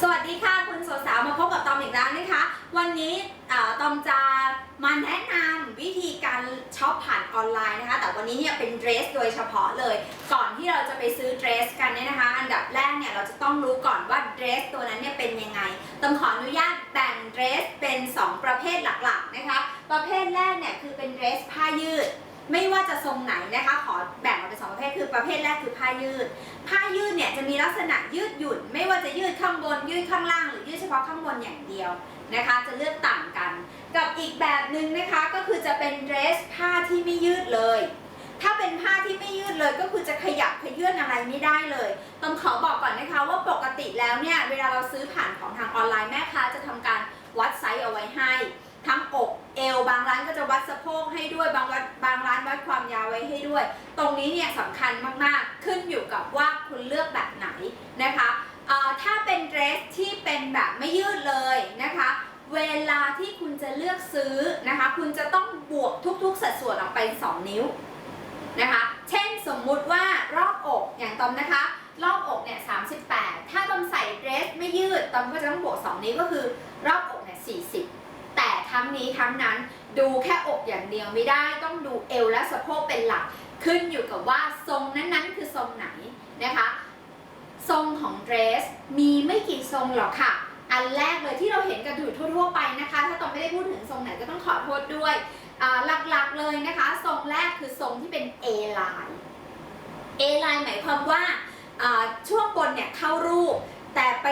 สวัสดีค่ะคุณสาวๆมาพบกับตอมอีกแล้วนะคะ วันนี้อตอมจะมาแนะนำวิธีการช็อปผ่านออนไลน์นะคะ แต่วันนี้เนี่ยเป็นเดรสโดยเฉพาะเลย ก่อนที่เราจะไปซื้อเดรสกันเนี่ยนะคะ อันดับแรกเนี่ยเราจะต้องรู้ก่อนว่าเดรสตัวนั้นเนี่ยเป็นยังไงตอมขออนุญาตแบ่งเดรสเป็น 2 ประเภทหลักๆนะคะ ประเภทแรกเนี่ยคือเป็นเดรสผ้ายืด ไม่ว่าจะทรงไหนนะคะ ขอแบ่งออกเป็นสองประเภทคือประเภทแรกคือผ้ายืด ผ้ายืดเนี่ยจะมีลักษณะยืดหยุ่น ไม่ว่าจะยืดข้างบน ยืดข้างล่าง หรือยืดเฉพาะข้างบนอย่างเดียวนะคะ จะเลือกต่างกัน กับอีกแบบหนึ่งนะคะก็คือจะเป็นเดรสผ้าที่ไม่ยืดเลย ถ้าเป็นผ้าที่ไม่ยืดเลยก็คือจะขยับขยื่นอะไรไม่ได้เลย ต้องขอบอกก่อนนะคะว่าปกติแล้วเนี่ยเวลาเราซื้อผ่านของทางออนไลน์แม่ค้าจะทำการวัดไซส์เอาไว้ให้ ทั้งอก เอวบางร้านก็จะวัดสะโพกให้ด้วยบางวัดบางร้านวัดความยาวไว้ให้ด้วย ตรงนี้เนี่ยสำคัญมากๆขึ้นอยู่กับว่าคุณเลือกแบบไหนนะคะเอ่อถ้าเป็นเดรสที่เป็นแบบไม่ยืดเลยนะคะ เวลาที่คุณจะเลือกซื้อนะคะ คุณจะต้องบวกทุกๆสัดส่วนออกไป 2 นิ้วนะคะ เช่นสมมุติว่ารอบอกอย่างตอมนะคะ รอบอกเนี่ย38 ถ้าตอมใส่เดรสไม่ยืดตอมก็จะต้องบวก 2 นิ้วก็คือรอบอกเนี่ย40 แต่ทั้งนี้ทั้งนั้นดูแค่อกอย่างเดียวไม่ได้ต้องดูเอวและสะโพกเป็นหลัก ขึ้นอยู่กับว่าทรงนั้นๆ คือทรงไหนนะคะ ทรงของเดรสมีไม่กี่ทรงหรอกค่ะ อันแรกเลยที่เราเห็นกันอยู่ทั่วๆไปนะคะ ถ้าตอนไม่ได้พูดถึงทรงไหนก็ต้องขอโทษด้วยหลักๆเลยนะคะ ทรงแรกคือทรงที่เป็น A line A line หมายความว่าช่วงบนเนี่ยเข้ารูปแต่ไป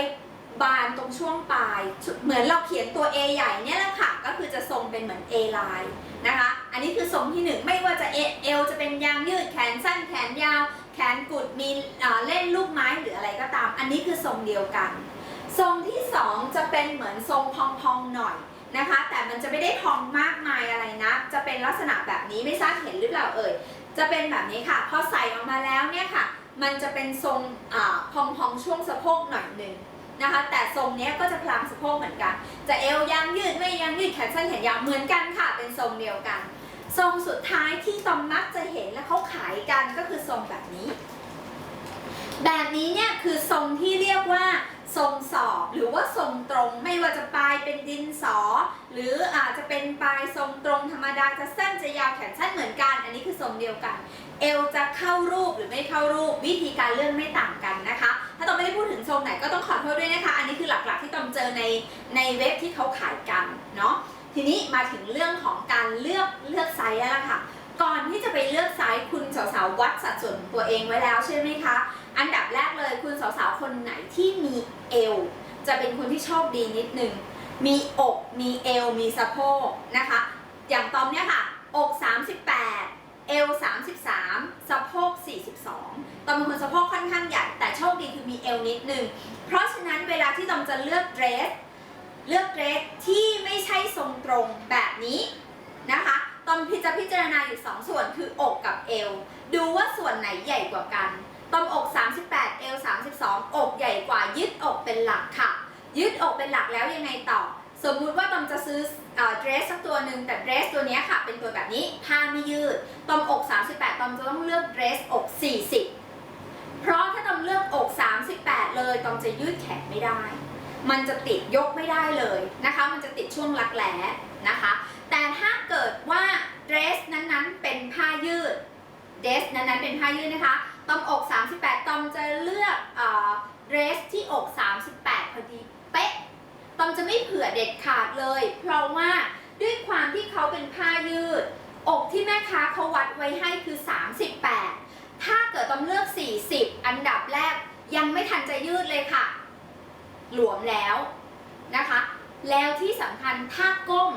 บานตรงช่วงปลาย เหมือนเราเขียนตัว A ใหญ่เนี่ยแหละค่ะ ก็คือจะทรงเป็นเหมือน A line นะคะ อันนี้คือทรงที่หนึ่งไม่ว่าจะ เอวจะเป็นยางยืดแขนสั้นแขนยาว แขนกุดมีเล่นลูกไม้หรืออะไรก็ตาม อันนี้คือทรงเดียวกัน ทรงที่สองจะเป็นเหมือนทรงพองๆหน่อยนะคะ แต่มันจะไม่ได้พองมากมายอะไรนะ จะเป็นลักษณะแบบนี้ไม่ทราบเห็นหรือเปล่าเอ่ย จะเป็นแบบนี้ค่ะ พอใส่ออกมาแล้วเนี่ยค่ะ มันจะเป็นทรงอพองๆช่วงสะโพกหน่อยหนึ่ง นะคะ แต่ทรงนี้ก็จะพลางสะโพกเหมือนกัน จะเอวยางยืดไม่ยางยืดแขนสั้นแขนยาวเหมือนกันค่ะ เป็นทรงเดียวกัน ทรงสุดท้ายที่ตอมมักจะเห็นและเขาขายกันก็คือทรงแบบนี้ แบบนี้เนี่ยคือทรงที่เรียกว่าทรงสอบหรือว่าทรงตรงไม่ว่าจะปลายเป็นดินสอ หรืออาจจะเป็นปลายทรงตรงธรรมดาจะสั้นจะยาวแขนสั้นเหมือนกัน อันนี้คือทรงเดียวกัน เอวจะเข้ารูปหรือไม่เข้ารูปวิธีการเลื่อกไม่ต่างกันนะคะ พูดถึงทรงไหนก็ต้องขอโทษด้วยนะคะ อันนี้คือหลักๆที่ตอมเจอในในเว็บที่เขาขายกันเนาะทีนี้มาถึงเรื่องของการเลือกเลือกไซส์แล้วล่ะค่ะ ก่อนที่จะไปเลือกไซส์คุณสาวๆวัดสัดส่วนตัวเองไว้แล้วใช่ไหมคะ อันดับแรกเลยคุณสาวๆคนไหนที่มีเอว จะเป็นคนที่โชคดีนิดนึงมีอกมีเอวมีสะโพกนะคะ อย่างตอมเนี่ยค่ะ อก 38 เอว 33 สะโพก 42 ตอมเป็นคนสะโพกค่อนข้างใหญ่ แต่โชคดีคือ มีเอวนิดนึงเพราะฉะนั้นเวลาที่ตอมจะเลือกเดรส เลือกเดรสที่ไม่ใช่ทรงตรงแบบนี้นะคะตอมพิจะพิจารณาอยู่ 2 ส่วนคืออกกับเอว ดูว่าส่วนไหนใหญ่กว่ากัน ตอมอก 38 เอว 32 อกใหญ่กว่ายึดอกเป็นหลักค่ะยึดอกเป็นหลักแล้วยังไงต่อ สมมุติว่าตอมจะซื้อเดรสสักตัวหนึ่งแต่เดรสตัวนี้ค่ะ เป็นตัวแบบนี้ผ้าไม่ยืด ตอมอก 38 ตอมจะต้องเลือกเดรสอก 40 เพราะถ้าตอมเลือกอก เลยตอมจะยืดแขนไม่ได้ มันจะติดยกไม่ได้เลยนะคะ มันจะติดช่วงรักแร้นะคะ แต่ถ้าเกิดว่าเดรสนั้นๆเป็นผ้ายืดเดรสนั้นๆเป็นผ้ายืดนะคะตอมอก 38 ตอมจะเลือกเอ่อเดรสที่อก 38 พอดีเป๊ะตอมจะไม่เผื่อเด็ดขาดเลย เพราะว่าด้วยความที่เขาเป็นผ้ายืด อกที่แม่ค้าเขาวัดไว้ให้คือ 38 ถ้าเกิดตอมเลือก 40 อันดับแรก ยังไม่ทันจะยืดเลยค่ะ หลวมแล้วนะคะ แล้วที่สำคัญถ้าก้ม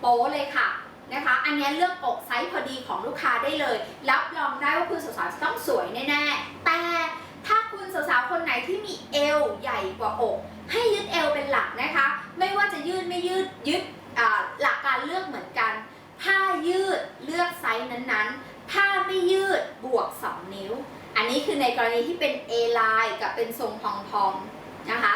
โป๊เลยค่ะนะคะ อันนี้เลือกอกไซส์พอดีของลูกค้าได้เลย รับรองได้ว่าคุณสาวๆจะต้องสวยแน่ๆ แต่ถ้าคุณสาวๆคนไหนที่มีเอวใหญ่กว่าอก ให้ยึดเอวเป็นหลักนะคะ ไม่ว่าจะยืดไม่ยืดยึดอ่าหลักการเลือกเหมือนกัน ถ้ายืดเลือกไซส์นั้นๆ ถ้าไม่ยืดบวก 2 นิ้ว อันนี้คือในกรณีที่เป็น A line กับเป็นทรงพองๆนะคะ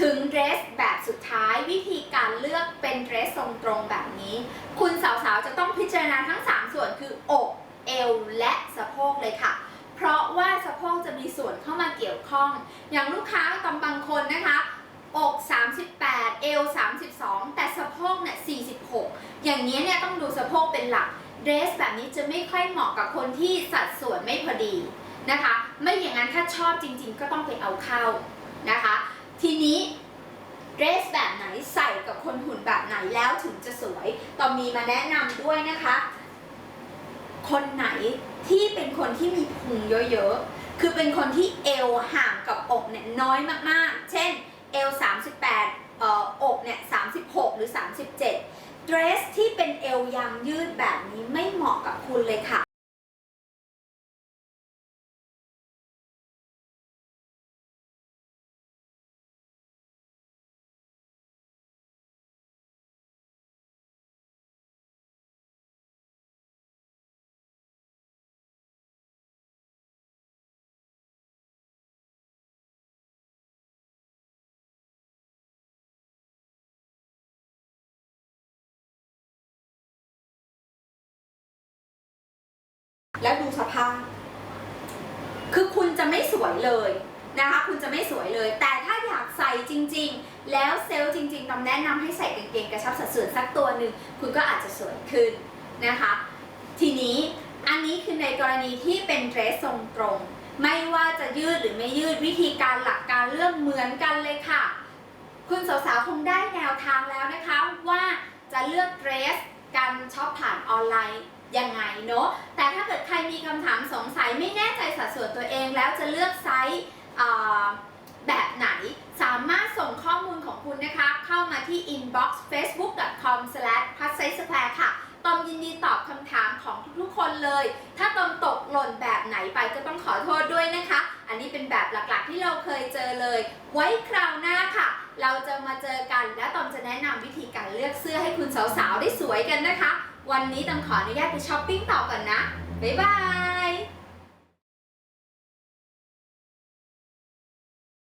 ถึงเดรสแบบสุดท้ายวิธีการเลือกเป็นเดรสทรงตรงแบบนี้ คุณสาวๆ จะต้องพิจารณาทั้ง 3 ส่วนคือ อกเอวและสะโพกเลยค่ะ เพราะว่าสะโพกจะมีส่วนเข้ามาเกี่ยวข้อง อย่างลูกค้าตำบางคนนะคะ อก 38 เอว 32 แต่สะโพกเนี่ย 46 อย่างนี้เนี่ยต้องดูสะโพกเป็นหลัก เดรสแบบนี้จะไม่ค่อยเหมาะกับคนที่สัดส่วนไม่พอดีนะคะ ไม่อย่างนั้นถ้าชอบจริงๆ ก็ต้องไปเอาเข้านะคะ ทีนี้เดรสแบบไหนใส่กับคนหุ่นแบบไหนแล้วถึงจะสวยต้องมีมาแนะนำด้วยนะคะ คนไหนที่เป็นคนที่มีพุงเยอะๆ คือเป็นคนที่เอวห่างกับอกเนี่ยน้อยมากๆ เช่นเอว38เอ่ออกเนี่ย36 หรือ 37เดรสที่เป็นเอวยางยืดแบบนี้ไม่เหมาะกับคุณเลยค่ะ แล้วดูสภาพ คือคุณจะไม่สวยเลยนะคะ คุณจะไม่สวยเลย แต่ถ้าอยากใส่จริง ๆ แล้วเซลล์จริงๆตำแนะนำให้ใส่กางเกงกระชับสัดส่วนสักตัวหนึ่งคุณก็อาจจะสวยขึ้นนะคะ ทีนี้อันนี้คือในกรณีที่เป็นเดรสทรงตรง ไม่ว่าจะยืดหรือไม่ยืดวิธีการหลักการเลือกเหมือนกันเลยค่ะ คุณสาวๆคงได้แนวทางแล้วนะคะว่าจะเลือกเดรสการช็อปผ่านออนไลน์ ยังไงเนาะแต่ถ้าเกิดใครมีคำถามสงสัยไม่แน่ใจสัดส่วนตัวเองแล้วจะเลือกไซส์แบบไหนสามารถส่งข้อมูลของคุณนะคะ เข้ามาที่ inbox facebook.com slash p a s s i square ค่ะตอมยินดีตอบคำถามของทุกๆคนเลย ถ้าตอมตกหล่นแบบไหนไปก็ต้องขอโทษด้วยนะคะ อันนี้เป็นแบบหลักๆที่เราเคยเจอเลย ไว้คราวหน้าค่ะ เราจะมาเจอกันและตอมจะแนะนำวิธีการเลือกเสื้อให้คุณสาวๆได้สวยกันนะคะ วันนี้ต้องขออนุญาตไปช้อปปิ้งต่อก่อนนะ บ๊ายบาย